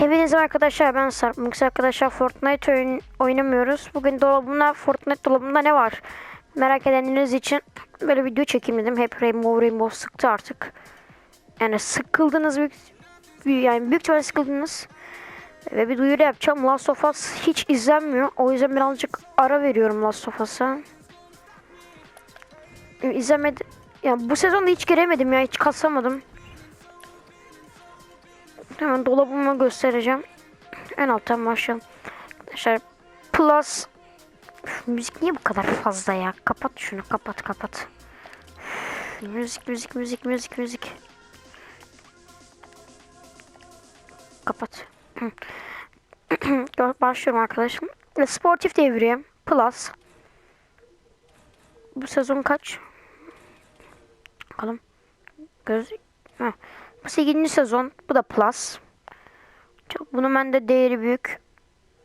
Hepinize arkadaşlar ben Sarp. Bugün arkadaşlar Fortnite oyun oynamıyoruz. Bugün dolabımda Fortnite dolabımda ne var? Merak edenleriniz için böyle video çekeyim dedim. Hep Rainbow Rainbow sıktı artık. Yani sıkıldınız büyük yani büyük ihtimalle sıkıldınız. Ve bir duyuru yapacağım. Last of Us hiç izlenmiyor. O yüzden birazcık ara veriyorum Last of Us'a. İzlemedi. Yani bu sezonda hiç giremedim ya. Hiç kasamadım. Hemen dolabımı göstereceğim. En alttan başlayalım. Arkadaşlar plus Üf, müzik niye bu kadar fazla ya? Kapat şunu kapat kapat. Üf, müzik müzik müzik müzik müzik. Kapat. Başlıyorum arkadaşım. Ve Sportif devriye plus. Bu sezon kaç? Bakalım. Göz. Heh. Bu 8. sezon. Bu da plus. Çok, bunun bende değeri büyük.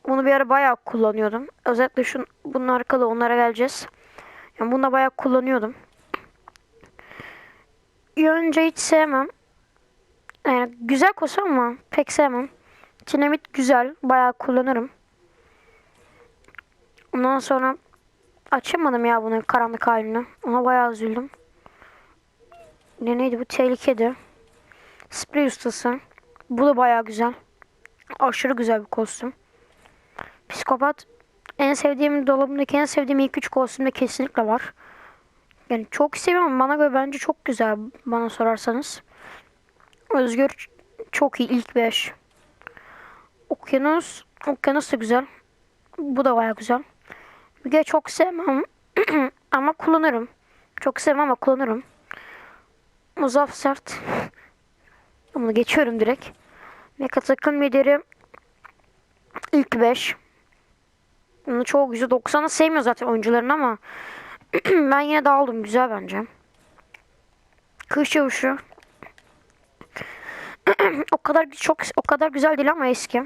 Bunu bir ara bayağı kullanıyordum. Özellikle şun, bunun arkalı onlara geleceğiz. Yani bunu da bayağı kullanıyordum. Önce hiç sevmem. Yani güzel kosu ama pek sevmem. Dinamit güzel. Bayağı kullanırım. Ondan sonra açamadım ya bunun karanlık halini. Ona bayağı üzüldüm. Ne neydi bu? Tehlikedi. Sprey ustası. Bu da bayağı güzel. Aşırı güzel bir kostüm. Psikopat en sevdiğim dolabımdaki en sevdiğim ilk üç kostümde kesinlikle var. Yani çok seviyorum. Bana göre bence çok güzel bana sorarsanız. Özgür çok iyi ilk 5. Okyanus. Okyanus da güzel. Bu da baya güzel. Müge çok sevmem. ama kullanırım. Çok sevmem ama kullanırım. Muzaf sert. Bunu geçiyorum direkt. Mecha takım lideri ilk 5. Bunu çoğu %90'ı sevmiyor zaten oyuncuların ama ben yine de aldım. Güzel bence. Kış çavuşu. o kadar çok o kadar güzel değil ama eski.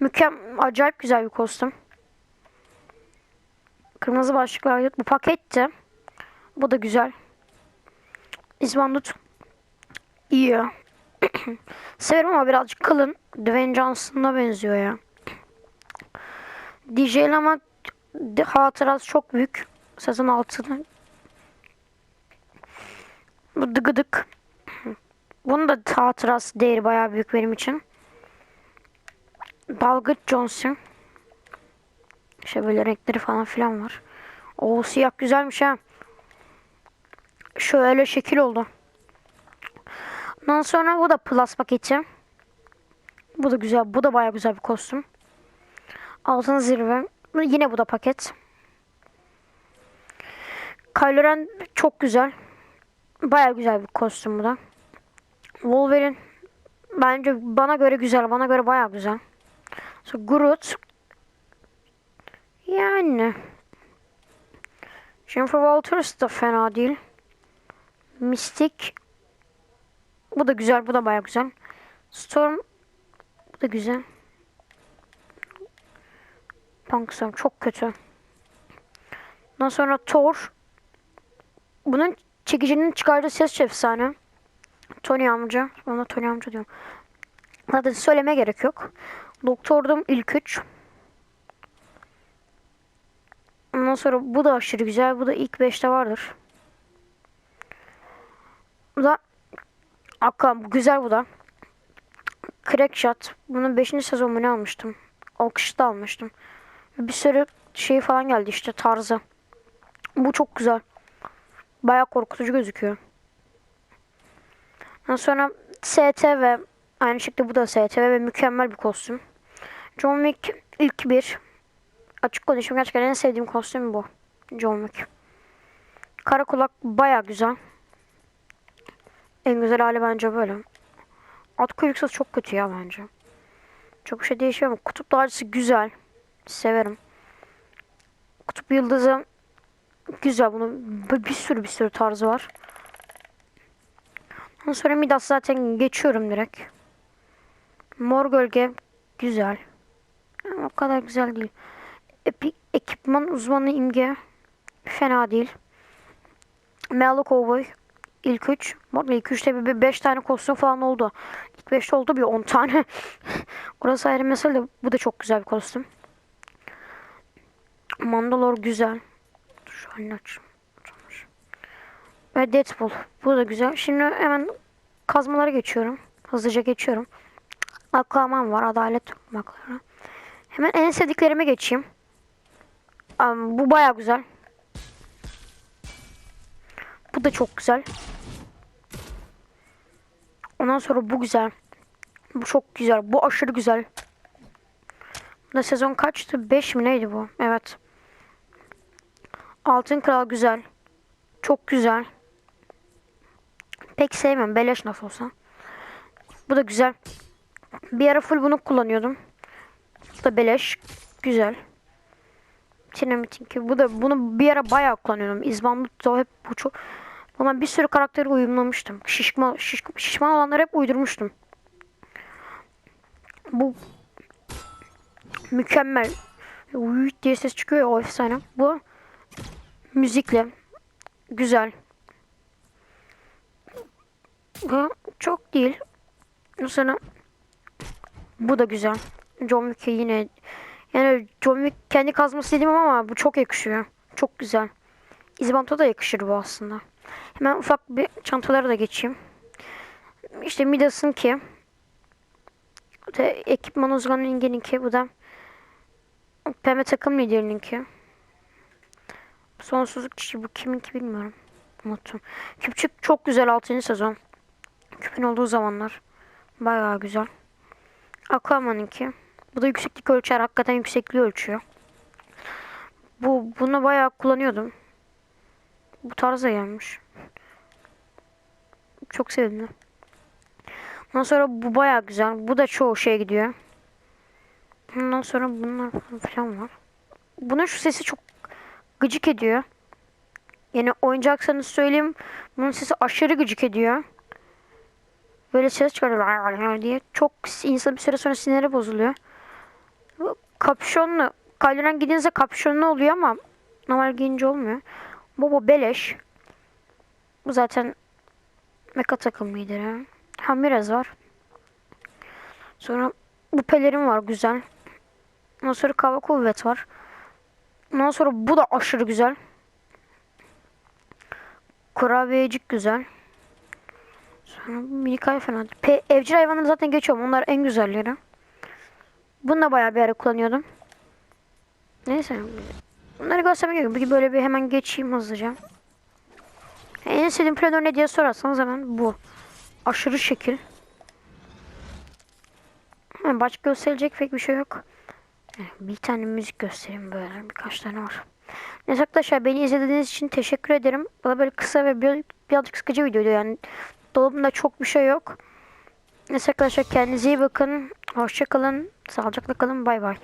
Mükemmel acayip güzel bir kostüm. Kırmızı başlıklar bu paketti. Bu da güzel. İzbandut iyi. Severim ama birazcık kalın. Dwayne Johnson'a benziyor ya. DJ'nin ama hatırası çok büyük. Sezon 6'da. Bu dıgıdık. Bunun da hatırası değeri bayağı büyük benim için. Dalgıç Johnson. İşte böyle renkleri falan filan var. O siyah güzelmiş ha. Şöyle şekil oldu. Ondan sonra bu da plus paketi. Bu da güzel. Bu da bayağı güzel bir kostüm. Altın zirve. Yine bu da paket. Kylo çok güzel. Bayağı güzel bir kostüm bu da. Wolverine bence bana göre güzel. Bana göre bayağı güzel. Sonra Groot yani Jennifer Walters da fena değil. Mystic bu da güzel. Bu da bayağı güzel. Storm bu da güzel. Punk Storm çok kötü. Ondan sonra Thor. Bunun çekicinin çıkardığı ses efsane. Tony amca. Ona Tony amca diyorum. Zaten söyleme gerek yok. Doktordum ilk üç. Ondan sonra bu da aşırı güzel. Bu da ilk 5'te vardır. Bu da Akka bu güzel bu da. Crackshot. Bunun 5. sezon mu ne almıştım? Alkışta almıştım. Bir sürü şey falan geldi işte tarzı. Bu çok güzel. Baya korkutucu gözüküyor. Sonra ST ve aynı şekilde bu da ST ve mükemmel bir kostüm. John Wick ilk bir. Açık konuşayım gerçekten en sevdiğim kostüm bu. John Wick. Kara kulak baya güzel. En güzel hali bence böyle. At kuyruksuz çok kötü ya bence. Çok bir şey değişiyor ama kutup dağcısı güzel. Severim. Kutup yıldızı güzel. Bunun bir sürü bir sürü tarzı var. Ondan sonra Midas zaten geçiyorum direkt. Mor gölge güzel. O kadar güzel değil. Epi, ekipman uzmanı imge fena değil. Mellow Cowboy İlk 3. Bu arada ilk 3'te bir 5 tane kostüm falan oldu. İlk 5'te oldu bir 10 tane. Orası ayrı mesele de bu da çok güzel bir kostüm. Mandalor güzel. Şu an aç. açılmış. Ve Deadpool. Bu da güzel. Şimdi hemen kazmalara geçiyorum. Hızlıca geçiyorum. Aquaman var. Adalet makları. Hemen en sevdiklerime geçeyim. Am, bu baya güzel. Bu da çok güzel. Ondan sonra bu güzel. Bu çok güzel. Bu aşırı güzel. Bu da sezon kaçtı? 5 mi neydi bu? Evet. Altın Kral güzel. Çok güzel. Pek sevmem. Beleş nasıl olsa. Bu da güzel. Bir ara full bunu kullanıyordum. Bu da beleş. Güzel. Dinamitin ki bu da bunu bir ara bayağı kullanıyordum. İzbandut da hep bu çok Buna bir sürü karakteri uyumlamıştım. Şişman, şiş, şişman olanları hep uydurmuştum. Bu mükemmel. Uyut diye ses çıkıyor ya o efsane. Bu müzikle güzel. Bu çok değil. Sonra bu da güzel. John Wick'e yine yani John Wick kendi kazması dedim ama bu çok yakışıyor. Çok güzel. İzbanto da yakışır bu aslında. Hemen ufak bir çantalara da geçeyim. İşte Midas'ın ki. Bu da ekipman uzmanı İnge'ninki. Bu da Pembe takım liderininki. Sonsuzluk kişi bu kiminki bilmiyorum. Unuttum. Küpçük çok güzel 6. sezon. Küpün olduğu zamanlar. Bayağı güzel. Aquaman'ınki. Bu da yükseklik ölçer. Hakikaten yüksekliği ölçüyor. Bu bunu bayağı kullanıyordum. Bu tarza gelmiş. Çok sevdim. Ondan sonra bu bayağı güzel. Bu da çoğu şey gidiyor. Ondan sonra bunlar falan var. Bunun şu sesi çok gıcık ediyor. Yani oyuncaksanız söyleyeyim. Bunun sesi aşırı gıcık ediyor. Böyle ses çıkarıyor diye. Çok insan bir süre sonra siniri bozuluyor. Bu Kapüşonlu. Kaydıran gidince kapüşonlu oluyor ama normal giyince olmuyor. Bu bu beleş. Bu zaten Meka takım lideri. Hamirez var. Sonra bu pelerin var güzel. Ondan sonra kava kuvvet var. Ondan sonra bu da aşırı güzel. Kurabiyecik güzel. Sonra minik. Pe evcil hayvanları zaten geçiyorum. Onlar en güzelleri. Bunu da bayağı bir ara kullanıyordum. Neyse. Bunları göstermek. Peki böyle bir hemen geçeyim hızlıca. En sevdiğim planör ne diye sorarsanız hemen bu. Aşırı şekil. Başka gösterecek pek bir şey yok. Bir tane müzik göstereyim böyle. Birkaç tane var. Neyse arkadaşlar beni izlediğiniz için teşekkür ederim. Bana böyle kısa ve bir, birazcık sıkıcı videoydu yani. Dolabımda çok bir şey yok. Neyse arkadaşlar kendinize iyi bakın. Hoşçakalın. Sağlıcakla kalın. Bay bay.